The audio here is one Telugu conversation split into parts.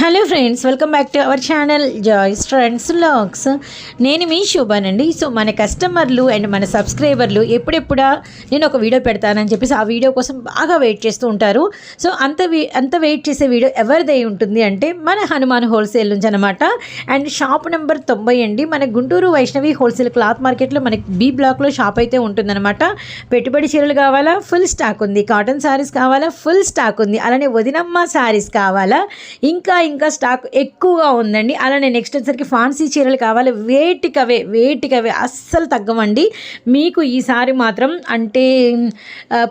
Hello friends welcome back to our channel joys friends logs నేను మీ శోభానండి. సో మన కస్టమర్లు అండ్ మన సబ్స్క్రైబర్లు ఎప్పుడెప్పుడా నేను ఒక వీడియో పెడతానని చెప్పేసి ఆ వీడియో కోసం బాగా వెయిట్ చేస్తూ ఉంటారు. సో అంత అంత వెయిట్ చేసే వీడియో ఎవరిదై ఉంటుంది అంటే మన హనుమాన్ హోల్సేల్ నుంచి అనమాట అండ్ షాప్ నెంబర్ తొంభై అండి. మన గుంటూరు వైష్ణవి హోల్సేల్ క్లాత్ మార్కెట్లో మనకి బి బ్లాక్లో షాప్ అయితే ఉంటుందన్నమాట. పెట్టుబడి చీరలు కావాలా? ఫుల్ స్టాక్ ఉంది. కాటన్ శారీస్ కావాలా? ఫుల్ స్టాక్ ఉంది. అలానే వదినమ్మ శారీస్ కావాలా? ఇంకా ఇంకా స్టాక్ ఎక్కువగా ఉందండి. అలానే నెక్స్ట్ వచ్చేసరికి ఫాన్సీ చీరలు కావాలి. వేటికవే వేటికవే అస్సలు తగ్గమండి మీకు ఈసారి మాత్రం అంటే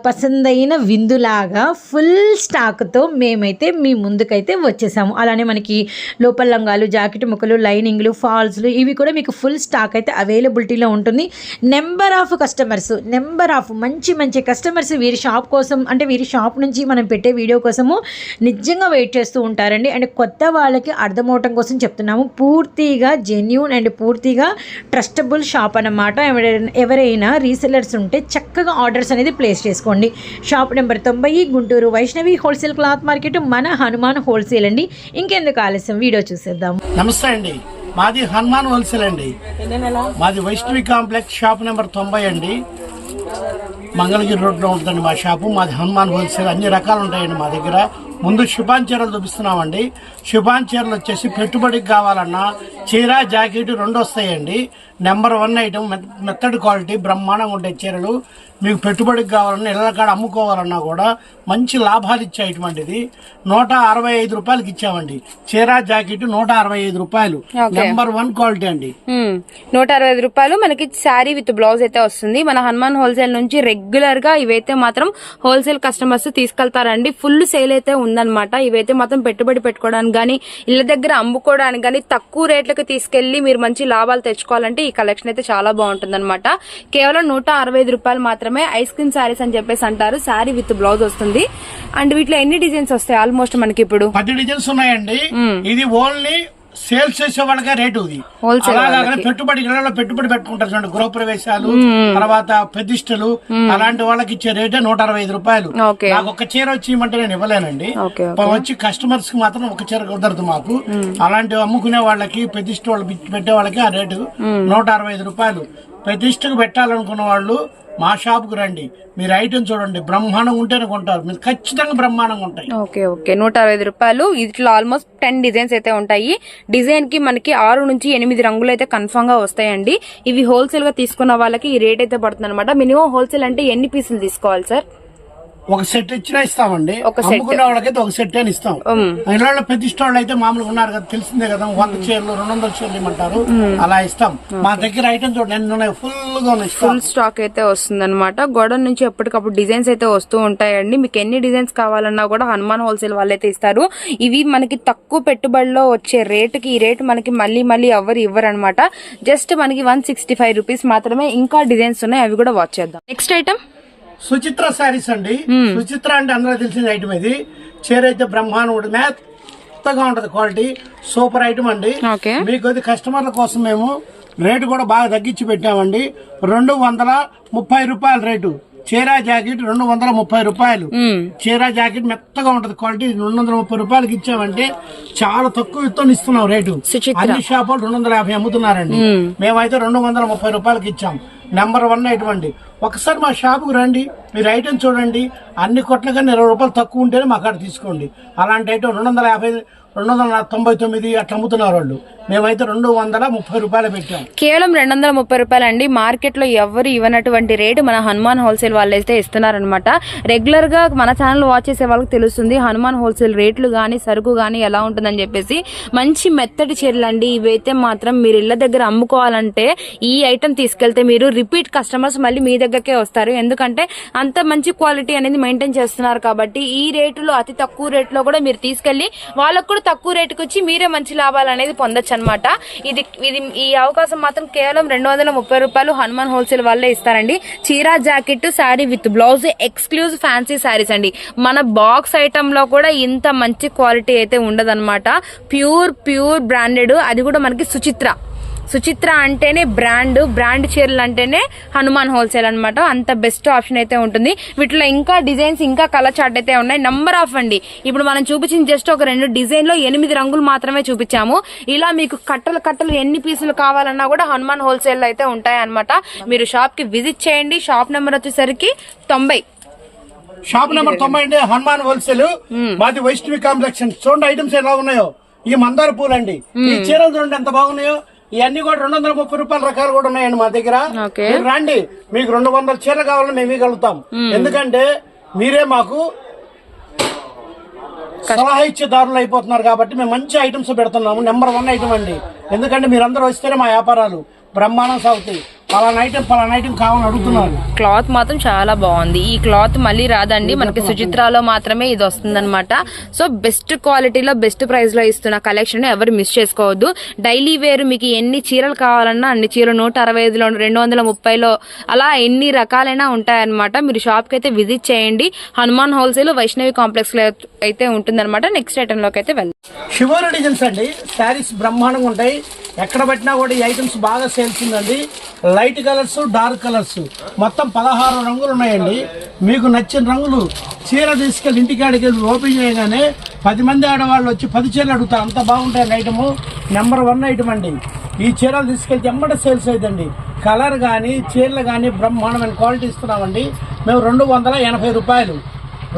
పసందైన విందులాగా ఫుల్ స్టాక్తో మేమైతే మీ ముందుకైతే వచ్చేసాము. అలానే మనకి లోపల లంగాలు జాకెట్ ముక్కలు లైనింగ్లు ఫాల్స్లు ఇవి కూడా మీకు ఫుల్ స్టాక్ అయితే అవైలబిలిటీలో ఉంటుంది. Number of customers number of మంచి మంచి కస్టమర్స్ వీరి షాప్ కోసం అంటే వీరి షాప్ నుంచి మనం పెట్టే వీడియో కోసము నిజంగా వెయిట్ చేస్తూ ఉంటారండి. అండ్ కొత్త వాళ్ళకి అర్థమవటం కోసం చెప్తున్నాము. పూర్తిగా జెన్యూన్ అండ్ పూర్తిగా ట్రస్టబుల్ షాప్ అన్నమాట. ఎవరైనా ఎవరైనా రీసెలర్స్ ఉంటే చక్కగా ఆర్డర్స్ అనేది ప్లేస్ చేసుకోండి. షాప్ నెంబర్ తొంభై Guntur Vaishnavi wholesale cloth market మన హనుమాన్ హోల్సేల్ అండి. ఇంకెందుకు ఆలస్యం? వీడియో చూసేద్దాం. నమస్తే అండి. మాది హనుమాన్ హోల్సేల్ అండి. మాది వైష్ణవి కాంప్లెక్స్ షాప్ నెంబర్ తొంభై అండి. మంగళగిరి రోడ్లో ఉంటుందండి మా షాపు మాది హనుమాన్ హోల్సేల్ అన్ని రకాలు ఉంటాయండి మా దగ్గర. ముందు శుభాంచీరలు చూపిస్తున్నామండి. శుభాంచీరలు వచ్చేసి పెట్టుబడికి కావాలన్నా చీర జాకెట్ రెండు వస్తాయండి నెంబర్ వన్ ఐటమ్ మెత్- మెత్తడి క్వాలిటీ బ్రహ్మాండంగా ఉంటాయి చీరలు. మీకు పెట్టుబడికి కావాలన్నా ఇళ్ళ కాడ అమ్ముకోవాలన్నా కూడా మంచి లాభాలు ఇచ్చే ఐటమ్ అండి ఇది నూట అరవై ఐదు రూపాయలకి ఇచ్చామండి. చీర జాకెట్ నూట అరవై ఐదు రూపాయలు. నెంబర్ వన్ క్వాలిటీ అండి. నూట అరవై ఐదు రూపాయలు మనకి శారీ విత్ బ్లౌజ్ అయితే వస్తుంది. మన హనుమాన్ హోల్సేల్ నుంచి రెగ్యులర్గా ఇవైతే మాత్రం హోల్సేల్ కస్టమర్స్ తీసుకెళ్తారండి. ఫుల్ సేల్ అయితే ఉందన్నమాట. ఇవైతే మాత్రం పెట్టుబడి పెట్టుకోవడానికి గానీ ఇళ్ళ దగ్గర అమ్ముకోవడానికి గానీ తక్కువ రేట్లకు తీసుకెళ్ళి మీరు మంచి లాభాలు తెచ్చుకోవాలంటే ఈ కలెక్షన్ అయితే చాలా బాగుంటుంది కేవలం నూట అరవై ఐదు రూపాయలు మాత్రమే ఐస్ క్రీమ్ శారీస్ అని చెప్పేసి అంటారు. శారీ విత్ బ్లౌజ్ వస్తుంది. అండ్ వీటిలో ఎన్ని డిజైన్స్ వస్తాయి ఆల్మోస్ట్ మనకి ఇప్పుడు పది డిజైన్స్ ఉన్నాయండి. ఇది ఓన్లీ సేల్స్ చేసే వాళ్ళకే రేటు ఇది. అలాగే పెట్టుబడి ఇళ్ళలో పెట్టుబడి పెట్టుకుంటారు చూడండి గృహప్రవేశాలు తర్వాత ప్రతిష్టలు అలాంటి వాళ్ళకి ఇచ్చే రేటే నూట అరవై ఐదు రూపాయలు. నాకు ఒక చీర వచ్చి ఇవ్వమంటే నేను ఇవ్వలేనండి. వచ్చి కస్టమర్స్కి మాత్రం ఒక చీర కుదరదు మాకు. అలాంటి అమ్ముకునే వాళ్ళకి ప్రతిష్ట వాళ్ళు పెట్టే వాళ్ళకి ఆ రేటు నూట అరవై ఐదు రూపాయలు. ప్రతిష్టకు పెట్టాలనుకున్న వాళ్ళు మా షాప్కి రండి. మీరు ఐటమ్ చూడండి. బ్రహ్మాండంగా ఉంటేనే కొంటారు. మీరు ఖచ్చితంగా బ్రహ్మాండంగా ఉంటాయి. Okay okay. నూట అరవై రూపాయలు. ఇట్లా ఆల్మోస్ట్ టెన్ డిజైన్స్ అయితే ఉంటాయి. డిజైన్కి మనకి ఆరు నుంచి ఎనిమిది రంగులు అయితే కన్ఫర్మ్గా వస్తాయండి. ఇవి హోల్సేల్గా తీసుకున్న వాళ్ళకి ఈ రేట్ అయితే పడుతుంది అనమాట మినిమం హోల్సేల్ అంటే ఎన్ని పీసులు తీసుకోవాలి సార్ ఒక సెట్ ఇచ్చినా ఇస్తామండి. ఒక set. అమ్ముకునే వాళ్ళకైతే ఒక సెట్ అని ఇస్తాం. ఉమ్. ఇళ్ళలో ప్రతిష్ట వాళ్ళు అయితే మామూలుగా ఉన్నారు కదా తెలిసిందే కదా వంద చీరలు రెండు వందల చీరలు ఇమ్మంటారు. అలా ఇస్తాం. మా దగ్గర ఐటమ్ చూడండి ఫుల్గా ఉన్నాయి ఫుల్ స్టాక్ అయితే వస్తుంది అనమాట గోడౌన్ నుంచి ఎప్పటికప్పుడు డిజైన్స్ అయితే వస్తూ ఉంటాయండి. మీకు ఎన్ని డిజైన్స్ కావాలన్నా కూడా హనుమాన్ హోల్సేల్ వాళ్ళైతే ఇస్తారు. ఇవి మనకి తక్కువ పెట్టుబడిలో వచ్చే రేటుకి ఈ రేటు మనకి మళ్ళీ మళ్ళీ ఎవరు ఇవ్వరు అనమాట జస్ట్ మనకి వన్ సిక్స్టీ ఫైవ్ రూపీస్ మాత్రమే ఇంకా డిజైన్స్ ఉన్నాయి అవి కూడా వాచ్ చేద్దాం. Next item. సుచిత్ర శారీస్ అండి. సుచిత్ర అంటే అందరూ తెలిసిన ఐటమ్ ఇది. చీర అయితే బ్రహ్మాండం ఉంటుంది మెత్తగా ఉంటది క్వాలిటీ. సూపర్ ఐటమ్ అండి. మీకు అది కస్టమర్ల కోసం మేము రేటు కూడా బాగా తగ్గించి పెట్టామండి. రెండు వందల ముప్పై రూపాయల రేటు. చీర జాకెట్ రెండు వందల ముప్పై రూపాయలు. చీర జాకెట్ మెత్తగా ఉంటది క్వాలిటీ. రెండు వందల ముప్పై రూపాయలకి ఇచ్చామంటే చాలా తక్కువ ఇస్తాను ఇస్తున్నాం రేటు. అన్ని షాపులు రెండు వందల యాభై అమ్ముతున్నారండి. మేమైతే రెండు వందల ముప్పై రూపాయలకి ఇచ్చాం. నెంబర్ వన్ ఐటమండి ఒకసారి మా షాపుకు రండి మీరు ఐటమ్ చూడండి అన్ని కొట్ల కన్నా ఇరవై రూపాయలు తక్కువ ఉంటేనే మా కాడ తీసుకోండి. అలాంటి ఐటమ్ రెండు వందల యాభై రెండు వందల తొంభై తొమ్మిది అట్లా అమ్ముతున్నారు వాళ్ళు. మేమైతే రెండు వందల ముప్పై రూపాయలు పెట్టాం. కేవలం రెండు వందల ముప్పై రూపాయలు అండి మార్కెట్లో ఎవరు ఇవ్వనటువంటి రేటు మన హనుమాన్ హోల్సేల్ వాళ్ళు అయితే ఇస్తున్నారనమాట రెగ్యులర్గా మన ఛానల్ వాచ్ చేసే వాళ్ళకి తెలుస్తుంది హనుమాన్ హోల్సేల్ రేట్లు కానీ సరుకు కానీ ఎలా ఉంటుందని చెప్పేసి. మంచి మెత్తటి చీరలు అండి ఇవైతే మాత్రం మీరు ఇళ్ళ దగ్గర అమ్ముకోవాలంటే ఈ ఐటెం తీసుకెళ్తే మీరు రిపీట్ కస్టమర్స్ మళ్ళీ మీ దగ్గరకే వస్తారు. ఎందుకంటే అంత మంచి క్వాలిటీ అనేది మెయింటైన్ చేస్తున్నారు కాబట్టి ఈ రేటులో అతి తక్కువ రేట్లో కూడా మీరు తీసుకెళ్ళి వాళ్ళకు కూడా తక్కువ రేటుకి వచ్చి మీరే మంచి లాభాలు అనేది పొందొచ్చు అనమాట ఇది ఇది ఈ అవకాశం మాత్రం కేవలం రెండు వందల ముప్పై రూపాయలు హనుమాన్ హోల్సేల్ వాళ్ళే ఇస్తారండి. చీరా jacket sari with blouse exclusive fancy saris అండి. మన బాక్స్ ఐటమ్లో కూడా ఇంత మంచి క్వాలిటీ అయితే ఉండదన్నమాట. ప్యూర్ ప్యూర్ బ్రాండెడ్ అది కూడా మనకి సుచిత్ర. సుచిత్ర అంటేనే బ్రాండ్ బ్రాండ్ చీరలు అంటేనే హనుమాన్ హోల్సేల్ అన్నమాట. అంత బెస్ట్ ఆప్షన్ అయితే ఉంటుంది. వీటిలో ఇంకా డిజైన్స్ ఇంకా కలర్ చార్ట్ అయితే ఉన్నాయి. నంబర్ ఆఫ్ అండి. ఇప్పుడు మనం చూపించిన జస్ట్ ఒక రెండు. డిజైన్లో ఎనిమిది రంగులు మాత్రమే చూపించాము. ఇలా మీకు కట్టలు కట్టలు ఎన్ని పీసులు కావాలన్నా కూడా హనుమాన్ హోల్సేల్ అయితే ఉంటాయి అనమాట మీరు షాప్కి విజిట్ చేయండి. షాప్ నెంబర్ వచ్చేసరికి తొంభై. షాప్ నెంబర్ తొంభై అండి. హనుమాన్ హోల్సేల్. మాది వైష్ణవి కాంప్లెక్స్ చూడండి ఐటమ్స్ ఎలా ఉన్నాయో. ఈ మందార పూలు అండి. ఈ చీరలు చూడండి ఎంత బాగున్నాయో. ఇవన్నీ కూడా రెండు వందల ముప్పై రూపాయల రకాలు కూడా ఉన్నాయండి మా దగ్గర. మీరు రండి. మీకు రెండు వందల చీరలు కావాలని మేము ఇవ్వగలుగుతాం. ఎందుకంటే మీరే మాకు సలహా ఇచ్చే దారులు అయిపోతున్నారు కాబట్టి మేము మంచి ఐటమ్స్ పెడుతున్నాము. నెంబర్ వన్ ఐటమ్ అండి. ఎందుకంటే మీరందరూ వస్తేనే మా వ్యాపారాలు. బ్రహ్మాండం సాగుతాయి. పలానా ఐటమ్ పలానా ఐటమ్ కావాలని అడుగుతున్నారు. క్లాత్ మాత్రం చాలా బాగుంది. ఈ క్లాత్ మళ్ళీ రాదండి. మనకి సుచిత్రాలో మాత్రమే ఇది వస్తుందన్నమాట. సో బెస్ట్ క్వాలిటీలో బెస్ట్ ప్రైస్లో ఇస్తున్న కలెక్షన్ ఎవరు మిస్ చేసుకోవద్దు. డైలీ వేర్ మీకు ఎన్ని చీరలు కావాలన్నా అన్ని చీరలు నూట అరవై ఐదులో రెండు వందల ముప్పైలో అలా ఎన్ని రకాలైనా ఉంటాయన్నమాట. మీరు షాప్కి అయితే విజిట్ చేయండి. హనుమాన్ హోల్సేల్ వైష్ణవి కాంప్లెక్స్లో అయితే ఉంటుందన్నమాట. నెక్స్ట్ ఐటమ్లోకి అయితే వెళ్దాం. షివోరి డిజైన్స్ అండి. శారీస్ బ్రహ్మాండంగా ఉంటాయి. ఎక్కడ పెట్టినా కూడా ఈ ఐటమ్స్ బాగా సేల్స్ ఉందండి. లైట్ కలర్స్ డార్క్ కలర్స్ మొత్తం పదహారు రంగులు ఉన్నాయండి. మీకు నచ్చిన రంగులు చీర తీసుకెళ్ళి ఇంటికాడికి వెళ్ళి ఓపెన్ చేయగానే పది మంది ఆడవాళ్ళు వచ్చి పది చీరలు అడుగుతారు అంత బాగుంటాయి ఐటమ్ నెంబర్ వన్ ఐటమ్ అండి. ఈ చీరలు తీసుకెళ్తే ఎమ్మట సేల్స్ అవుతుంది కలర్ కానీ చీరలు కానీ బ్రహ్మాండమైన క్వాలిటీ ఇస్తున్నామండి. మేము రెండు వందల ఎనభై రూపాయలు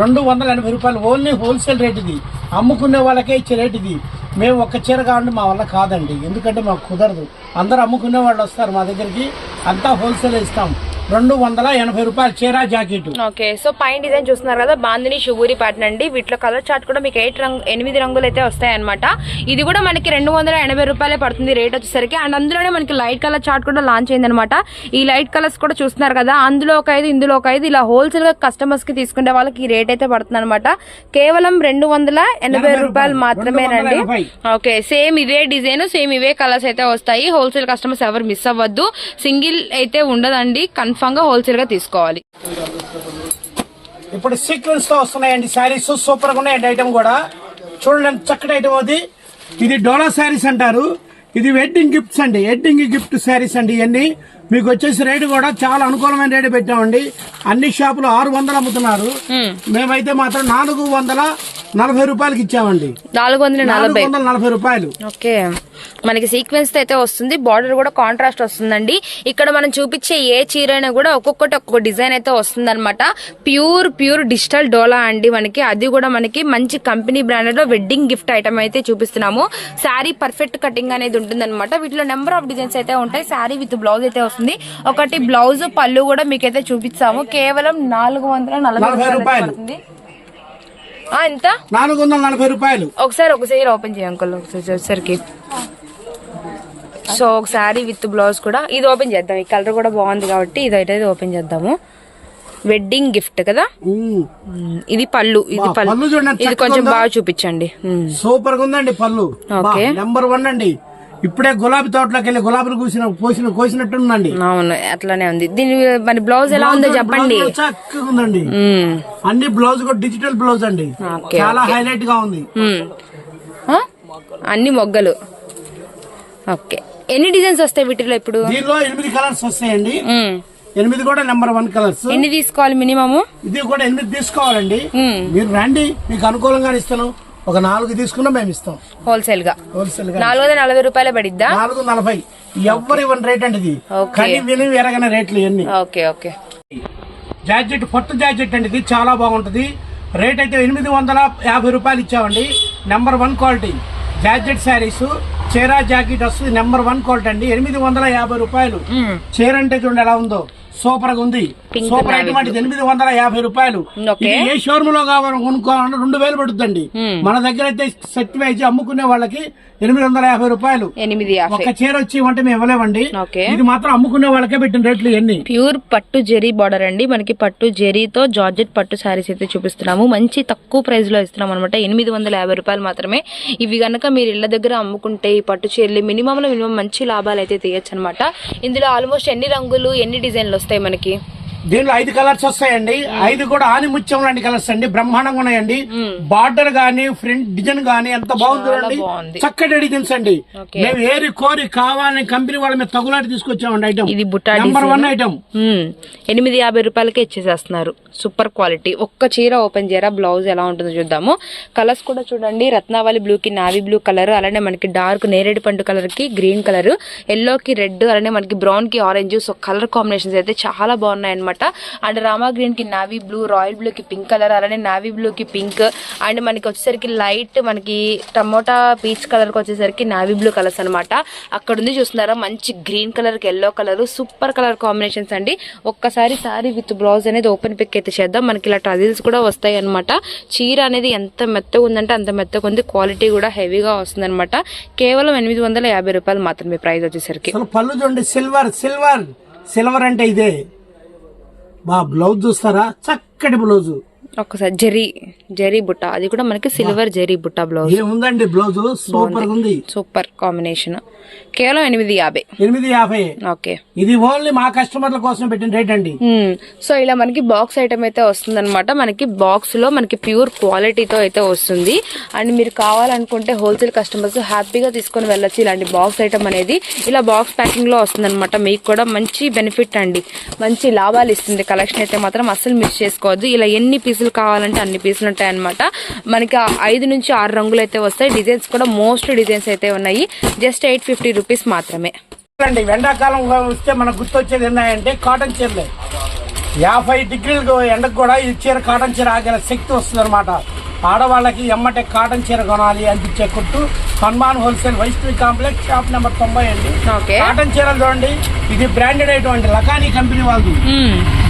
రెండు వందల ఎనభై రూపాయలు ఓన్లీ హోల్సేల్ రేట్ ఇది. అమ్ముకునే వాళ్ళకే ఇచ్చే రేట్ ఇది. మేము ఒక్క చీర కావాలంటే మా వల్ల కాదండి. ఎందుకంటే మాకు కుదరదు. అందరూ అమ్ముకునే వాళ్ళు వస్తారు మా దగ్గరికి. అంతా హోల్సేల్ ఇస్తాం. రెండు వందల ఎనభై రూపాయలు చీర జాకెట్. ఓకే సో పైన డిజైన్ చూస్తున్నారు కదా బాందిని షుగూరి ప్యాటర్న్ అండి. వీటిలో కలర్ చార్ట్ కూడా మీకు ఎయిట్ రంగు ఎనిమిది రంగులు అయితే వస్తాయి అనమాట ఇది కూడా మనకి రెండు వందల ఎనభై రూపాయలే పడుతుంది రేట్ వచ్చేసరికి. అండ్ అందులోనే మనకి లైట్ కలర్ చార్ట్ కూడా లాంచ్ అయింది అనమాట ఈ లైట్ కలర్స్ కూడా చూస్తున్నారు కదా అందులో ఒక ఐదు ఇందులో ఒక ఐదు. ఇలా హోల్సేల్గా కస్టమర్స్కి తీసుకునే వాళ్ళకి ఈ రేట్ అయితే పడుతుంది అనమాట కేవలం రెండు వందల ఎనభై రూపాయలు మాత్రమేనండి ఓకే సేమ్ ఇవే డిజైన్ సేమ్ ఇవే కలర్స్ అయితే వస్తాయి. హోల్సేల్ కస్టమర్స్ ఎవరు మిస్ అవ్వద్దు. సింగిల్ అయితే ఉండదండి. కన్ఫామ్ గా హోల్సేల్గా తీసుకోవాలి. ఇప్పుడు సీక్వెన్స్తో వస్తున్నాయండి శారీస్. సూపర్గా ఉన్నాయండి ఐటమ్ కూడా. చూడండి చక్కటి ఐటమ్ అది. ఇది డోలా శారీస్ అంటారు. ఇది వెడ్డింగ్ గిఫ్ట్స్ అండి. వెడ్డింగ్ గిఫ్ట్ శారీస్ అండి ఇవన్నీ. మీకు వచ్చేసి రేటు కూడా చాలా అనుకూలమైన రేటు పెట్టామండి. అన్ని షాపులు ఆరు వందలు అమ్ముతున్నారు. మేమైతే మాత్రం నాలుగు వందల నలభై రూపాయలకి ఇచ్చామండి. నాలుగు వందల నలభై. వందల నలభై రూపాయలు. ఓకే. మనకి సీక్వెన్స్ అయితే వస్తుంది. బార్డర్ కూడా కాంట్రాస్ట్ వస్తుందండి. ఇక్కడ మనం చూపించే ఏ చీర అయినా కూడా ఒక్కొక్కటి ఒక్కొక్క డిజైన్ అయితే వస్తుంది అనమాట ప్యూర్ ప్యూర్ డిజిటల్ డోలా అండి మనకి. అది కూడా మనకి మంచి కంపెనీ బ్రాండెడ్లో వెడ్డింగ్ గిఫ్ట్ ఐటమ్ అయితే చూపిస్తున్నాము. శారీ పర్ఫెక్ట్ కటింగ్ అనేది ఉంటుంది అనమాట వీటిలో నెంబర్ ఆఫ్ డిజైన్స్ అయితే ఉంటాయి. శారీ విత్ బ్లౌజ్ అయితే వస్తుంది. ఒకటి బ్లౌజ్ పళ్ళు కూడా మీకైతే చూపిస్తాము. కేవలం నాలుగు వందల నలభై రూపాయలు. ఎంత? నాలుగు వందల నలభై రూపాయలు. ఒకసారి ఒకసారి ఓపెన్ చేయ అంకుల్ ఒకసారికి సో ఒకసారి విత్ బ్లౌజ్ కూడా. ఇది ఓపెన్ చేద్దాం. ఈ కలర్ కూడా బాగుంది కాబట్టి ఇది అయితే ఓపెన్ చేద్దాము. వెడ్డింగ్ గిఫ్ట్ కదా. ఇది పళ్ళు. ఇది పళ్ళు. ఇది కొంచెం? బాగా చూపించండి. సూపర్గా ఉందండి పళ్ళు. ఓకే. నెంబర్ వన్ అండి. ఇప్పుడే గులాబీ తోటలోకి వెళ్ళి గులాబీలు కూసిన కోసిన కోసినట్టుందండి అవును అట్లానే ఉంది. దీని మరి బ్లౌజ్ ఎలా ఉందో చెప్పండి. చక్కగా ఉందండి. అన్ని బ్లౌజ్ కూడా డిజిటల్ బ్లౌజ్ అండి. చాలా హైలైట్గా ఉంది? అన్ని మొగ్గలు. ఓకే. ఎన్ని డిజైన్స్ వస్తాయి వీటిలో ఇప్పుడు? దీనిలో ఎనిమిది కలర్స్ వస్తాయండి. ఎనిమిది కూడా నెంబర్ వన్ కలర్స్. ఎన్ని తీసుకోవాలి మినిమము? ఇది కూడా ఎనిమిది తీసుకోవాలండి. మీరు రండి మీకు అనుకూలంగా ఇస్తాను. ఒక నాలుగు తీసుకున్నా మేము ఇస్తాం. హోల్సేల్గా హోల్సేల్గా నాలుగు వందల నలభై రూపాయలు పడిద్దా? నాలుగు నలభై. ఎవ్వరు ఇవ్వని రేట్ అండి ఇది. కని విని ఎరగని రేట్లు ఇవన్నీ. Okay okay. జాకెట్ పట్టు జాకెట్ అండి ఇది చాలా బాగుంటది. రేట్ అయితే ఎనిమిది వందల యాభై రూపాయలు ఇచ్చామండి. Number one quality jacket saris చీర జాకెట్ వస్తుంది నెంబర్ వన్ క్వాలిటీ అండి. ఎనిమిది వందల యాభై రూపాయలు. చీర అంటే చూడండి ఎలా ఉందో. సూపర్గా ఉంది సూపర్ navy ఐటమ్ అంటే ఎనిమిది వందల యాభై రూపాయలు. ఇది ఏ షోరూమ్లో కావాలని కొనుక్కోవాలన్నా రెండు వేలు పడుతుందండి. మన దగ్గర అయితే సెట్ వేసి అమ్ముకునే వాళ్ళకి ఎనిమిది వందల యాభై రూపాయలు. ఒక చీర వచ్చి ఇవ్వంటే మేము ఇవ్వలేమండి. ఇది మాత్రం అమ్ముకునే వాళ్ళకే పెట్టిన రేట్లు ఇవన్నీ. ప్యూర్ పట్టు జెరీ బార్డర్ అండి. మనకి పట్టు జెరీతో జార్జెట్ పట్టు శారీస్ అయితే చూపిస్తున్నాము. మంచి తక్కువ ప్రైస్లో ఇస్తున్నాం అనమాట ఎనిమిది వందల యాభై రూపాయలు మాత్రమే. ఇవి గనక మీరు ఇళ్ళ దగ్గర అమ్ముకుంటే ఈ పట్టు చీరలు మినిమం లో మినిమం మంచి లాభాలు అయితే తీయచ్చు అనమాట ఇందులో ఆల్మోస్ట్ ఎన్ని రంగులు ఎన్ని డిజైన్లు వస్తాయి మనకి. దీనిలో ఐదు కలర్స్ వస్తాయండి. ఐదు కూడా ఆనిముత్యం లాంటి కలర్స్ అండి. బ్రహ్మాండంగా ఉన్నాయండి. బార్డర్ గానీ ఫ్రంట్ డిజైన్ గానీ ఎంత బాగుంది. చూడండి. చక్కటి డిజైన్స్ అండి. మేము ఏరి కోరి కావాలని కంపెనీ వాళ్ళ మీద తగులాటి తీసుకొచ్చామండి ఐటమ్. ఇది బుట్టా నెంబర్. One item. ఎనిమిది యాభై రూపాయలకే ఇచ్చేసేస్తున్నారు. Super quality. ఒక్క చీర ఓపెన్ చేయరా? బ్లౌజ్ ఎలా ఉంటుందో చూద్దాము. కలర్స్ కూడా చూడండి. రత్నావళి బ్లూ కి నావీ బ్లూ కలర్ అలానే మనకి డార్క్ నేరేడు పండు కలర్కి గ్రీన్ కలర్ ఎల్లో కి రెడ్ అలానే మనకి బ్రౌన్కి ఆరెంజ్. సో కలర్ కాంబినేషన్స్ అయితే చాలా బాగున్నాయి అనమాట అండ్ రామా గ్రీన్కి నావీ బ్లూ రాయల్ బ్లూ కి పింక్ కలర్ అలానే నావీ బ్లూ కి పింక్ అండ్ మనకి వచ్చేసరికి లైట్ మనకి టమోటా పీచ్ కలర్కి వచ్చేసరికి నావీ బ్లూ కలర్స్ అనమాట అక్కడ ఉంది చూస్తున్నారా మంచి గ్రీన్ కలర్కి yellow colour super colour combinations అండి. ఒక్కసారి సారీ విత్ బ్లౌజ్ అనేది ఓపెన్ పిక్ అయితే చేద్దాం. మనకి ఇలా టజిల్స్ కూడా వస్తాయి అనమాట చీర అనేది ఎంత మెత్తగా ఉందంటే అంత మెత్తగా ఉంది. క్వాలిటీ కూడా హెవీగా వస్తుంది అనమాట కేవలం ఎనిమిది వందల యాభై రూపాయలు మాత్రమే ప్రైస్ వచ్చేసరికి. పళ్ళు చూడండి సిల్వర్ సిల్వర్ సిల్వర్ అంటే ఇదే. మా బ్లౌజ్ చూస్తారా? చక్కటి బ్లౌజు. ఒక్కసారి జరీ జరీ బుట్ట. అది కూడా మనకి సిల్వర్ జరీ బుట్ట బ్లౌజ్. ఏముందండి బ్లౌజ్? సూపర్ ఉంది. సూపర్ కాంబినేషన్ కేవలం ఎనిమిది యాభై. ఎనిమిది యాభై. ఓకే. ఇది ఓన్లీ మా కస్టమర్ల కోసం పెట్టిన రేట్ అండి. సో ఇలా మనకి బాక్స్ ఐటమ్ అయితే వస్తుంది మనకి బాక్స్లో మనకి ప్యూర్ క్వాలిటీతో అయితే వస్తుంది. అండ్ మీరు కావాలనుకుంటే హోల్సేల్ కస్టమర్స్ హ్యాపీగా తీసుకొని వెళ్ళొచ్చు ఇలాంటి బాక్స్ ఐటమ్ అనేది. ఇలా బాక్స్ ప్యాకింగ్లో వస్తుంది మీకు కూడా మంచి బెనిఫిట్ అండి. మంచి లాభాలు ఇస్తుంది. కలెక్షన్ అయితే మాత్రం అస్సలు మిస్ చేసుకోవద్దు. ఇలా ఎన్ని పీసులు కావాలంటే అన్ని పీసులు ఉంటాయి అనమాట మనకి ఐదు నుంచి ఆరు రంగులు అయితే వస్తాయి. డిజైన్స్ కూడా మోస్ట్ డిజైన్స్ అయితే ఉన్నాయి. జస్ట్ ఎయిట్ ఫిఫ్టీ రూపీస్ మాత్రమే. అండి ఎండాకాలం వస్తే మనకు గుర్తొచ్చేది ఏంటంటే కాటన్ చీరలే. యాభై డిగ్రీలకు ఎండకు కూడా ఈ చీర కాటన్ చీర ఆగే శక్తి వస్తుంది అనమాట ఆడవాళ్ళకి ఎమ్మటే కాటన్ చీర కొనాలి అనిపించే కుట్టు Hanuman wholesale Vaishnavi complex shop number తొంభై అండి ఓకే. కాటన్ చీరలు చూడండి ఇది బ్రాండెడ్ ఐటమ్ అండి లకానీ కంపెనీ వాళ్ళది.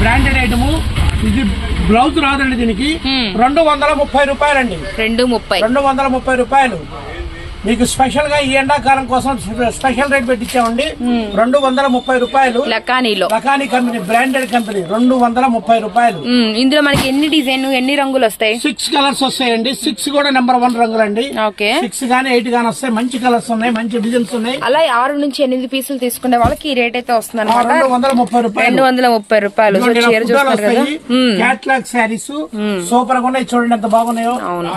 బ్రాండెడ్ ఐటమ్ ఇది బ్లౌజ్ రాదండి దీనికి. రెండు వందల ముప్పై రూపాయలండి. రెండు ముప్పై. రెండు వందల ముప్పై రూపాయలు. మీకు స్పెషల్గా ఈ ఎండాకాలం కోసం స్పెషల్ రేట్ పెట్టించామండి రెండు వందల ముప్పై రూపాయలు. లకానీలో. లకానీ కంపెనీ బ్రాండెడ్ కంపెనీ రెండు వందల ముప్పై రూపాయలు. ఇందులో మనకి ఎన్ని డిజైన్ ఎన్ని రంగులు వస్తాయి? సిక్స్ కలర్స్ వస్తాయండి. సిక్స్ కూడా నెంబర్ వన్ రంగులండి. ఓకే. సిక్స్ గానీ ఎయిట్ గానీ వస్తాయి. మంచి కలర్స్ ఉన్నాయి మంచి డిజైన్స్ ఉన్నాయి. అలా ఆరు నుంచి ఎనిమిది పీసులు తీసుకునే వాళ్ళకి ఈ రేట్ అయితే వస్తుంది రెండు వందల ముప్పై రూపాయలు. రెండు వందల ముప్పై రూపాయలు. క్యాట్లాగ్ శారీస్ సూపర్గా ఉన్నాయి. చూడండి ఎంత బాగున్నాయో.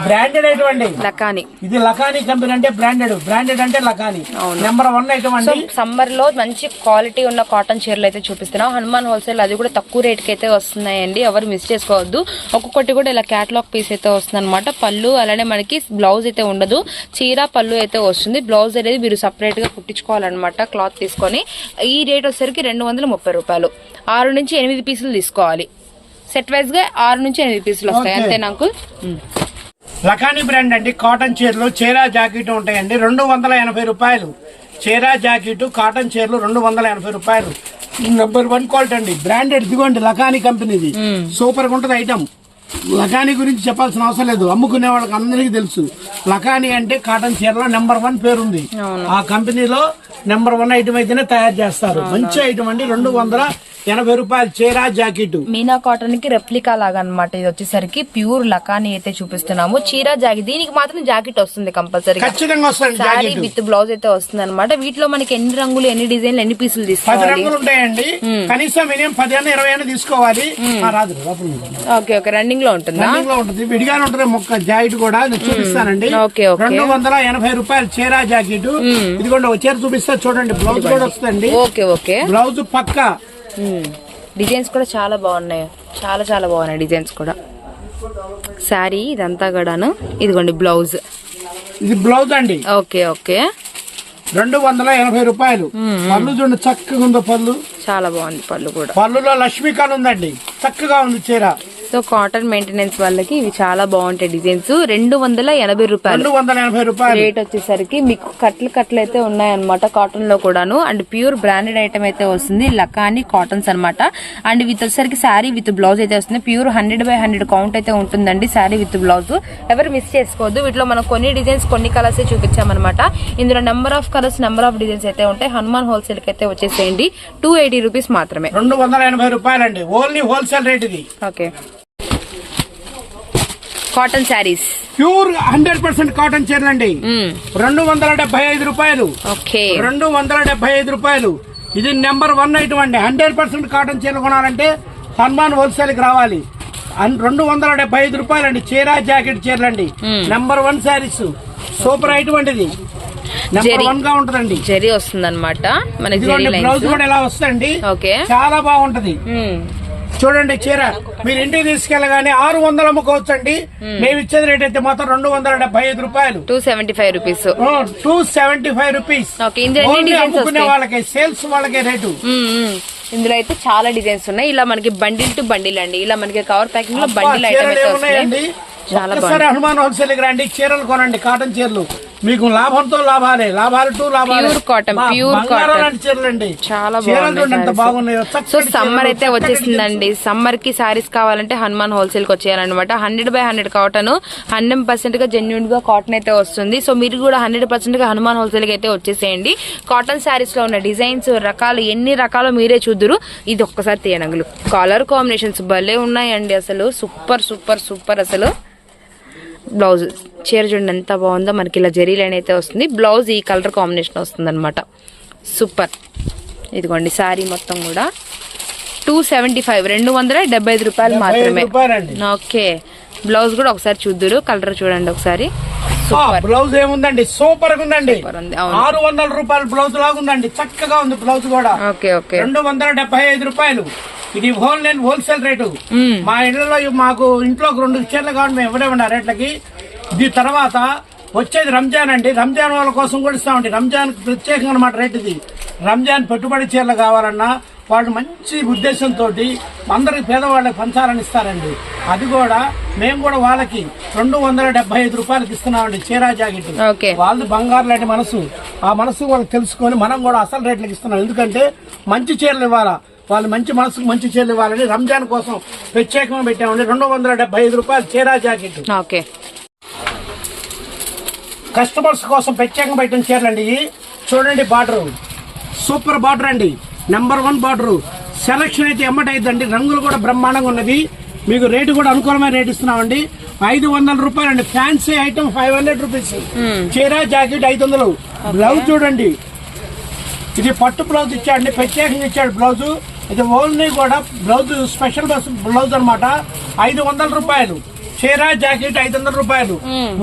బ్రాండెడ్ అండి లకాని. ఇది లకానీ కంపెనీ అంటే బ్రాండెడ్ బ్రాండెడ్ అంటే లకానీ నెంబర్ వన్ ఐటమ్ అండి సమ్మర్లో మంచి క్వాలిటీ ఉన్న కాటన్ చీరలు అయితే చూపిస్తున్నాం. హనుమాన్ హోల్సేల్ అది కూడా తక్కువ రేట్కి అయితే వస్తున్నాయండి. ఎవరు మిస్ చేసుకోవద్దు. ఒక్కొక్కటి కూడా ఇలా క్యాటలాగ్ పీస్ అయితే వస్తుంది అనమాట పళ్ళు అలానే మనకి బ్లౌజ్ అయితే ఉండదు. చీర పళ్ళు అయితే వస్తుంది. బ్లౌజ్ అనేది మీరు సపరేట్గా కుట్టించుకోవాలన్నమాట క్లాత్ తీసుకొని. ఈ రేట్ వచ్చేసరికి రెండు వందల ముప్పై రూపాయలు. ఆరు నుంచి ఎనిమిది పీసులు తీసుకోవాలి. సెట్ వైజ్గా ఆరు నుంచి ఎనిమిది పీసులు వస్తాయి. అంతేనా అంకుల్ లకానీ బ్రాండ్ అండి కాటన్ చీరలు చీరా జాకెట్ ఉంటాయండి రెండు వందల ఎనభై రూపాయలు. చీరా జాకెట్ కాటన్ చీరలు రెండు వందల ఎనభై రూపాయలు. నెంబర్ వన్ క్వాలిటీ అండి బ్రాండెడ్ ఇదిగోండి లకానీ కంపెనీది. సూపర్గా ఉంటుంది ఐటమ్ లకానీ గురించి చెప్పాల్సిన అవసరం లేదు. అమ్ముకునే వాళ్ళకి అందరికీ తెలుసు. లకానీ అంటే కాటన్ చీరలో నెంబర్ వన్ పేరుంది. ఆ కంపెనీలో నెంబర్ వన్ ఐటమ్ అయితేనే తయారు చేస్తారు. మంచి ఐటమ్ అండి. రెండు వందల ఎనభై రూపాయలు చీరా జాకెట్. మీనా కాటన్కి రెప్లికా లాగా అన్నమాట ఇది వచ్చేసరికి ప్యూర్ లకాని అయితే చూపిస్తున్నాము. చీర జాకెట్ దీనికి మాత్రం జాకెట్ వస్తుంది కంపల్సరీ ఖచ్చితంగా వస్తుంది విత్ బ్లౌజ్ అయితే వస్తుంది అనమాట వీటిలో మనకి ఎన్ని రంగులు ఎన్ని డిజైన్లు ఎన్ని పీసులు పది తీసుకోవాలి? రంగులు ఉంటాయండి. కనీసం మినిమం పది అన్న ఇరవై తీసుకోవాలి. Okay okay. రన్నింగ్ లో ఉంటుందా? లో ఉంటుంది. విడిగానే ఉంటుంది మొక్క జాకెట్ కూడా. నేను చూపిస్తానండి. రెండు వందల ఎనభై రూపాయలు చీరా జాకెట్. ఇదిగోండి ఒక చీర చూపిస్తా చూడండి. బ్లౌజ్ కూడా వస్తుందండి. Okay okay. బ్లౌజ్ పక్క. డిజైన్స్ కూడా చాలా బాగున్నాయి. చాలా చాలా బాగున్నాయి డిజైన్స్ కూడా. శారీ ఇదంతా కూడాను. ఇదిగోండి బ్లౌజ్. ఇది బ్లౌజ్ అండి. Okay okay. రెండు వందల ఎనభై రూపాయలు. పళ్ళు చూడండి చక్కగా ఉందో పళ్ళు. చాలా బాగుంది పళ్ళు కూడా. పళ్ళులో లక్ష్మీకాన్ ఉందండి. చక్కగా ఉంది చీర. సో కాటన్ మెయింటెనెన్స్ వాళ్ళకి ఇవి చాలా బాగుంటాయి డిజైన్స్. రెండు వందల ఎనభై రూపాయలు. రేట్ వచ్చేసరికి మీకు కట్లు కట్లు అయితే ఉన్నాయన్నమాట కాటన్లో కూడాను. అండ్ ప్యూర్ బ్రాండెడ్ ఐటమ్ అయితే వస్తుంది. లకాని కాటన్స్ అన్నమాట. అండ్ విత్ వచ్చేసరికి శారీ విత్ బ్లౌజ్ అయితే వస్తుంది. Pure hundred by hundred count అయితే ఉంటుందండి శారీ విత్ బ్లౌజ్. ఎవరు మిస్ చేసుకోవద్దు. వీటిలో మనం కొన్ని డిజైన్స్ కొన్ని కలర్స్ చూపించామన్నమాట. ఇందులో number of colours number of designs అయితే ఉంటాయి. హనుమాన్ హోల్సేల్కి అయితే వచ్చేసేయండి. టూ ఎయిటీ రూపీస్ మాత్రమే. రెండు వందల ఎనభై రూపాయలండి. ఓన్లీ హోల్సేల్ రేట్ ఇది. Okay. Cotton saris. Pure hundred percent cotton చీరలండి. రెండు వందల డెబ్బై ఐదు రూపాయలు. ఓకే. రెండు వందల డెబ్బై ఐదు రూపాయలు. ఇది నెంబర్ వన్ ఐటమ్ అండి హండ్రెడ్ పర్సెంట్ కాటన్ చీరలు కొనాలంటే హనుమాన్ హోల్సేల్కి రావాలి రెండు వందల డెబ్బై ఐదు రూపాయలండి. చీర jacket చీరలండి. Number one saris. Super. వన్గా ఉంటదండి. జరీ వస్తుంది అనమాట మనకి బ్లౌజ్ కూడా ఎలా వస్తుందండి? ఓకే. చాలా బాగుంటది. చూడండి చీర. మీరు ఇంటికి తీసుకెళ్ళగానే ఆరు వందలు అమ్ముకోవచ్చండి. మేము. ఇచ్చేది రేట్ అయితే మాత్రం రెండు వందల డెబ్బై ఐదు రూపాయలు. Two seventy five rupees. Two seventy five rupees. అమ్ముకునే? వాళ్ళకి సేల్స్ వాళ్ళకే రేటు. ఇందులో అయితే చాలా డిజైన్స్ ఉన్నాయి. ఇలా మనకి బండిల్ టు బండిల్ అండి. ఇలా మనకి కవర్ ప్యాకింగ్లో బండిల్ ఐటమ్ చాలా హనుమాన్ హోల్సేల్ రండి. చీరలు కొనండి కాటన్ చీరలు. మీకు లాభంతో లాభాలే. లాభాలు టూ లాభాలు. Pure cotton, pure cotton. చీరలు అండి చాలా బాగున్నాయి సో సమ్మర్ అయితే వచ్చేసిందండి. సమ్మర్కి సారీస్ కావాలంటే హనుమాన్ హోల్సేల్కి వచ్చేయాలన్నమాట. Hundred by hundred cotton hundred పర్సెంట్గా జెన్యున్గా కాటన్ అయితే వస్తుంది. సో మీరు కూడా హండ్రెడ్ పర్సెంట్గా హనుమాన్ హోల్సేల్కి అయితే వచ్చేసేయండి. కాటన్ శారీస్లో ఉన్న డిజైన్స్ రకాలు ఎన్ని రకాలు మీరే చూద్దురు ఇది ఒక్కసారి తీయనంగులు. కలర్ కాంబినేషన్స్ భలే ఉన్నాయండి అసలు. సూపర్ సూపర్ సూపర్ అసలు. బ్లౌజ్ చీర చూడండి ఎంత బాగుందో. మనకి ఇలా జరీ లైన్ అయితే వస్తుంది. బ్లౌజ్ ఈ కలర్ కాంబినేషన్ వస్తుంది అనమాట సూపర్. ఇదిగోండి శారీ మొత్తం కూడా. టూ సెవెంటీ ఫైవ్ రెండు వందల డెబ్బై ఐదు రూపాయలు మాత్రమే. ఓకే. బ్లౌజ్ కూడా ఒకసారి చూద్దురు. కలర్ చూడండి ఒకసారి. బ్లౌజ్ ఏముందండి? సూపర్ ఉందండి. ఆరు వందల రూపాయల బ్లౌజ్ లాగా ఉందండి చక్కగా ఉంది బ్లౌజ్ కూడా. Okay okay. రెండు వందల డెబ్బై ఐదు రూపాయలు. ఇది హోల్ నేను హోల్సేల్ రేటు. మా ఇళ్ళలో మాకు ఇంట్లో రెండు చీరలు కావాలి మేము ఇవ్వలేమండి ఆ రేట్లకి. దీని తర్వాత వచ్చేది రంజాన్ అండి. రంజాన్ వాళ్ళ కోసం కూడా ఇస్తామండి రంజాన్ ప్రత్యేకంగా అనమాట రేట్ ఇది. రంజాన్ పెట్టుబడి చీరలు కావాలన్నా వాళ్ళు మంచి ఉద్దేశంతో అందరికి పేదవాళ్ళకి పంచాలని ఇస్తారండి. అది కూడా మేము కూడా వాళ్ళకి రెండు వందల డెబ్బై ఐదు రూపాయలకి ఇస్తున్నామండి చీరా జాకెట్. ఓకే. వాళ్ళది బంగారు లాంటి మనసు. ఆ మనసు వాళ్ళకి తెలుసుకొని మనం కూడా అసలు రేట్లకు ఇస్తున్నాం. ఎందుకంటే మంచి చీరలు ఇవ్వాలా? వాళ్ళు మంచి మనసుకు మంచి చీరలు ఇవ్వాలని రంజాన్ కోసం ప్రత్యేకంగా పెట్టామండి. రెండు వందల డెబ్బై ఐదు రూపాయలు చీరా జాకెట్. ఓకే. కస్టమర్స్ కోసం ప్రత్యేకంగా పెట్టిన చీరలు అండి ఇవి. చూడండి బార్డర్. సూపర్ బార్డర్ అండి. Number one border. సెలక్షన్ అయితే ఎమ్మటైందండి రంగులు కూడా బ్రహ్మాండంగా ఉన్నది మీకు రేటు కూడా అనుకూలమైన రేట్ ఇస్తున్నామండి. ఐదు వందల రూపాయలు అండి. Fancy item five hundred rupees చీర జాకెట్ ఐదు వందలు. బ్లౌజ్ చూడండి. ఇది పట్టు బ్లౌజ్ ఇచ్చాడండి. ప్రత్యేకంగా ఇచ్చాడు బ్లౌజ్ ఇది ఓన్లీ కూడా బ్లౌజ్ స్పెషల్ బ్లౌజ్ అనమాట ఐదు వందల రూపాయలు. చీర జాకెట్ ఐదు వందల రూపాయలు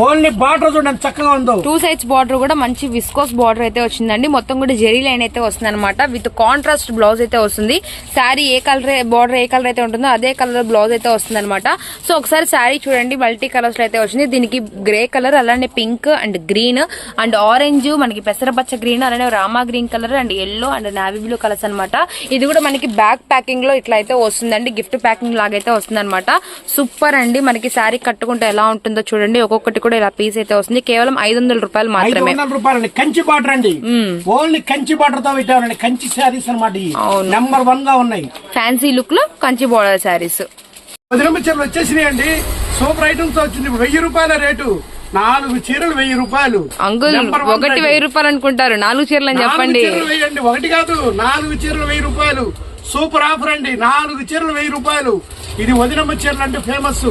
ఓన్లీ బార్డర్ చూడండి చక్కగా ఉందో. టూ సైడ్స్ బార్డర్ కూడా మంచి విస్కోస్ బార్డర్ అయితే వచ్చిందండి. మొత్తం కూడా జెరీ లైన్ అయితే వస్తుంది అనమాట విత్ కాంట్రాస్ట్ బ్లౌజ్ అయితే వస్తుంది. శారీ ఏ కలర్ బార్డర్ ఏ కలర్ అయితే ఉంటుందో అదే కలర్ బ్లౌజ్ అయితే వస్తుంది అనమాట సో ఒకసారి శారీ చూడండి. మల్టీ కలర్స్లో అయితే వచ్చింది. దీనికి గ్రే కలర్ అలానే pink and green and orange మనకి పెసరపచ్చ గ్రీన్ అలానే Rama green colour and yellow and navy blue colours అనమాట ఇది కూడా మనకి బ్యాక్ ప్యాకింగ్లో ఇట్లా అయితే వస్తుందండి. గిఫ్ట్ ప్యాకింగ్ లాగైతే వస్తుంది అనమాట సూపర్ అండి. మనకి శారీ కట్టుకుంటే ఎలా ఉంటుందో చూడండి. ఒక్కొక్కటి కూడా ఇలా పీస్ అయితే వస్తుంది. కేవలం ఐదు వందల రూపాయలు మాత్రమే. కంచి బార్డర్ అండి ఓన్లీ కంచి బార్డర్తో పెట్టారండి కంచి శారీస్ అనమాట. నెంబర్ వన్గా ఉన్నాయి. ఫ్యాన్సీ లుక్లో కంచి బోర్డర్ శారీస్. వదిలింపు చీరలు వచ్చేసినాయి అండి. సూపర్ ఐటమ్స్ వచ్చింది. వెయ్యి రూపాయల రేటు. నాలుగు చీరలు వెయ్యి రూపాయలు. అంకుల్ one ఒకటి. వెయ్యి రూపాయలు అనుకుంటారు. నాలుగు చీరలు అని చెప్పండి. ఒకటి కాదు నాలుగు చీరలు వెయ్యి రూపాయలు. సూపర్ ఆఫర్ అండి. నాలుగు చీరలు వెయ్యి రూపాయలు. ఇది వదినమ్మ చీరలు అంటే ఫేమస్.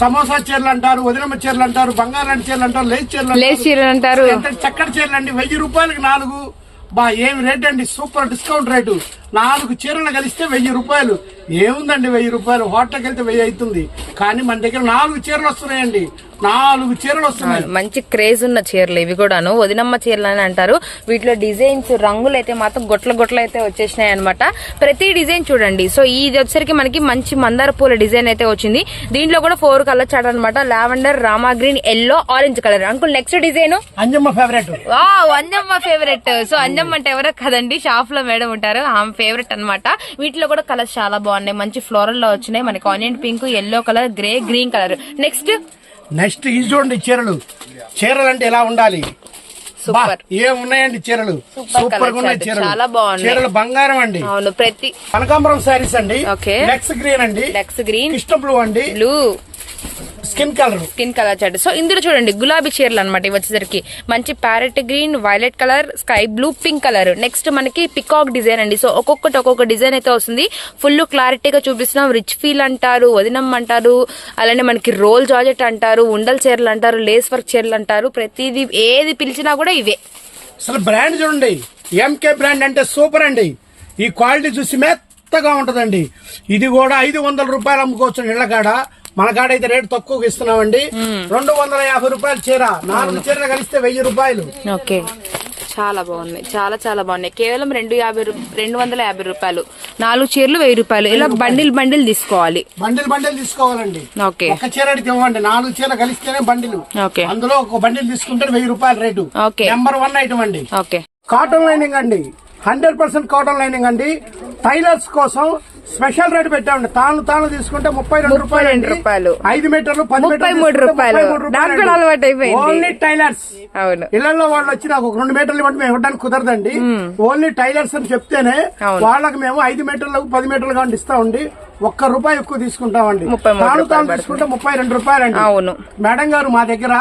సమోసా చీరలు అంటారు వదినమ్మ చీరలు అంటారు బంగారం చీరలు అంటారు లేస్ చీరలు లేస్. చీరలు అంటారు. చక్కటి చీరలు అండి. వెయ్యి రూపాయలకి నాలుగు. బా ఏమి రేట్ అండి? సూపర్ డిస్కౌంట్ రేటు నాలుగు చీరలు కలిస్తే వెయ్యి రూపాయలు. ఏముందండి వెయ్యి రూపాయలు? హోటల్కి వెళ్తే వెయ్యి అవుతుంది. కానీ మన దగ్గర నాలుగు చీరలు వస్తున్నాయండి. నాలుగు చీరలు వస్తున్నాయి. మంచి క్రేజ్ ఉన్న చీరలు ఇవి కూడాను. వదినమ్మ చీరలు అని అంటారు. వీటిలో డిజైన్స్ రంగులు అయితే మాత్రం గొట్ల గొట్ల అయితే వచ్చేసినాయి అనమాట ప్రతి డిజైన్ చూడండి. సో ఇది వచ్చరికి మనకి మంచి మందార పూల డిజైన్ అయితే వచ్చింది. దీంట్లో కూడా ఫోర్ కలర్ చాట్ అనమాట lavender Rama green yellow orange colour. Uncle next design? Anjamma favourite Anjamma favourite so Anjamma అంటే ఎవరో కదండి. షాప్లో మేడం ఉంటారు. ఆమె ఫేవరెట్ అన్నమాట. వీటిలో కూడా కలర్స్ చాలా బాగున్నాయి. మంచి ఫ్లోరల్లో వచ్చినాయి. మనకి onion pink yellow colour grey green colour next next ఇది చూడండి చీరలు. చీరలు అంటే ఎలా ఉండాలి? సూపర్. ఏం ఉన్నాయండి చీరలు? సూపర్ ఉన్నాయి చీరలు. చాలా బాగున్నాయి. చీరలు బంగారం అండి. అవును ప్రతి కనకాంబరం శారీస్ అండి. ఓకే. లెక్స్ గ్రీన్ అండి. లెక్స్ గ్రీన్ ఇష్టం బ్లూ అండి. Blue skin colour skin colour chart so ఇందులో చూడండి గులాబీ చీరలు అనమాట ఇవి వచ్చేసరికి. మంచి parrot green violet colour sky blue pink colour next మనకి పికాక్ డిజైన్ అండి. సో ఒక్కొక్కటి ఒక్కొక్క డిజైన్ అయితే వస్తుంది. ఫుల్ క్లారిటీగా చూపిస్తున్నాం. రిచ్ ఫీల్ అంటారు వదినం అంటారు. అలానే మనకి రోల్ జాజెట్ అంటారు ఉండల్ చీరలు అంటారు లేస్ వర్క్ చీరలు అంటారు. ప్రతిదీ ఏది పిలిచినా కూడా ఇవే. అసలు బ్రాండ్ చూడండి ఎంకే బ్రాండ్ అంటే సూపర్ అండి. ఈ క్వాలిటీ చూసి మెత్తగా ఉంటుందండి. ఉంటదండి ఇది కూడా ఐదు వందల రూపాయలు అమ్ముకోవచ్చు ఇళ్ళ మన కాడ అయితే రేటు తక్కువగా ఇస్తున్నామండి. రెండు వందల యాభై రూపాయలు చీర. నాలుగు చీరలు కలిస్తే వెయ్యి రూపాయలు. ఓకే. చాలా బాగున్నాయి చాలా చాలా బాగున్నాయి. కేవలం రెండు యాభై రెండు వందల యాభై రూపాయలు. నాలుగు చీరలు వెయ్యి రూపాయలు. ఇలా బండిల్ బండిల్ తీసుకోవాలి. బండిల్ బండిల్ తీసుకోవాలండి. ఓకే. ఒక చీర అడిగితే ఇవ్వండి. నాలుగు చీర కలిస్తేనే బండిలు. ఓకే. అందులో ఒక బండిల్ తీసుకుంటే వెయ్యి రూపాయల rate. Okay. Number one item అండి. ఓకే. కాటన్ లైనింగ్ అండి. హండ్రెడ్ పర్సెంట్ కాటన్ లైనింగ్ అండి. టైలర్స్ కోసం స్పెషల్ రేట్ పెట్టామండి. తాను తాను తీసుకుంటే ముప్పై రెండు రూపాయలు అండి. రూపాయలు. ఐదు మీటర్లు పది ముప్పై మూడు రూపాయలు. రూపాయలు అలవాటు అయిపోయింది. Only tailors. అవును. ఇళ్ళలో వాళ్ళు వచ్చి నాకు ఒక రెండు మీటర్లు ఇవ్వండి మేము ఇవ్వడానికి కుదరదండి. ఓన్లీ టైలర్స్ అని చెప్తేనే. వాళ్ళకి మేము ఐదు మీటర్లకు పది మీటర్లు కావండి ఇస్తామండి. ఒక్క రూపాయి ఎక్కువ తీసుకుంటామండి. తాను రూపాయలు తాను. తీసుకుంటే ముప్పై రెండు రూపాయలండి. అవును. మేడం గారు మా దగ్గర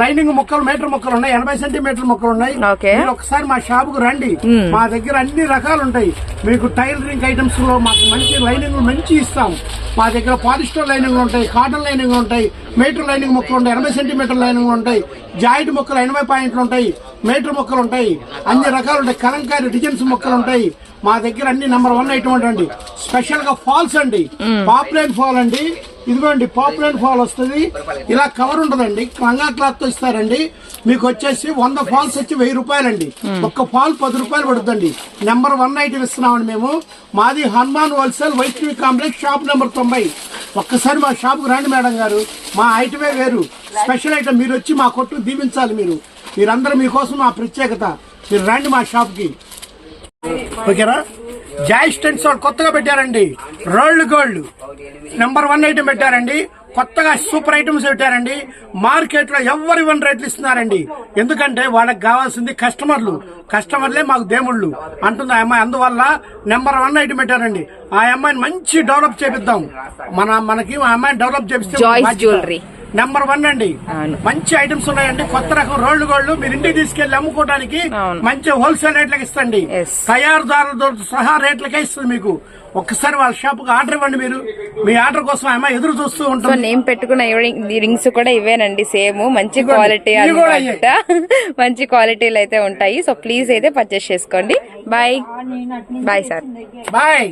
లైనింగ్ మొక్కలు మీటర్ మొక్కలు ఉన్నాయి. ఎనభై సెంటీమీటర్ మొక్కలు ఉన్నాయి. మీరు ఒకసారి మా షాప్కు రండి మా దగ్గర అన్ని రకాలు ఉంటాయి. మీకు టైలరింగ్ ఐటమ్స్లో మాకు మంచి లైనింగ్ మంచి ఇస్తాం. మా దగ్గర పాలిస్టర్ లైనింగ్లు ఉంటాయి కాటన్ లైనింగ్లు ఉంటాయి మీటర్ లైనింగ్ మొక్కలు ఉంటాయి ఎనభై సెంటీమీటర్ లైనింగ్లు ఉంటాయి జాయింట్ మొక్కలు ఎనభై పాయింట్లు ఉంటాయి. మీటర్ మొక్కలు ఉంటాయి. అన్ని రకాలు ఉంటాయి. కలంకారీ డిజైన్స్ మొక్కలు ఉంటాయి. మా దగ్గర అన్ని నెంబర్ వన్ ఐటమ్ అండి. స్పెషల్గా ఫాల్స్ అండి. పాపులర్ ఫాల్ అండి. ఇదిగోండి పాపులర్ ఫాల్ వస్తుంది. ఇలా కవర్ ఉండదండి రంగా క్లాత్తో ఇస్తారండి. మీకు వచ్చేసి వంద ఫాల్స్ వచ్చి వెయ్యి రూపాయలండి. ఒక్క ఫాల్ పది రూపాయలు పడుతుంది నెంబర్ వన్ ఐటమ్ ఇస్తున్నామండి మేము. మాది Hanuman wholesale Vaishnavi complex shop number తొంభై. ఒక్కసారి మా షాప్ రండి మేడం గారు. మా ఐటమే వేరు. స్పెషల్ ఐటమ్ మీరు వచ్చి మా కొట్టు దీవించాలి మీరు. మీరందరూ మీకోసం మా ప్రత్యేకత. మీరు రండి మా షాప్కి ఓకేనా? జాయ్ స్టెంట్స్ వాళ్ళు కొత్తగా పెట్టారండి. Rolled gold. Number one item పెట్టారండి. కొత్తగా సూపర్ ఐటమ్స్ పెట్టారండి. మార్కెట్లో ఎవరు ఇవ్వని రేట్లు ఇస్తున్నారండి. ఎందుకంటే వాళ్ళకి కావాల్సింది కస్టమర్లు. కస్టమర్లే మాకు దేవుళ్ళు. అంటుంది ఆ అమ్మాయి. అందువల్ల నెంబర్ వన్ ఐటమ్ పెట్టారండి. ఆ అమ్మాయిని మంచి డెవలప్ చేపిద్దాం. మన మనకి ఆ అమ్మాయిని డెవలప్ చేపిస్తే. Jewelry. నెంబర్ వన్ అండి. మంచి ఐటమ్స్ ఉన్నాయండి. కొత్త రకం రోడ్లు గోల్డ్ మీరు ఇంటికి తీసుకెళ్ళి అమ్ముకోవడానికి. మంచి హోల్సేల్ రేట్లకి ఇస్తండి. తయారుదారులతో సహా రేట్లకే ఇస్తుంది మీకు. ఒక్కసారి వాళ్ళ షాప్కు ఆర్డర్ ఇవ్వండి మీరు. మీ ఆర్డర్ కోసం ఆమె ఎదురు చూస్తూ సో ఉంటుంది. నేను పెట్టుకున్న రింగ్స్ కూడా ఇవేనండి సేమ్ మంచి. క్వాలిటీ మంచి క్వాలిటీలు అయితే ఉంటాయి. సో ప్లీజ్ అయితే పర్చేస్ చేసుకోండి. Bye bye sir bye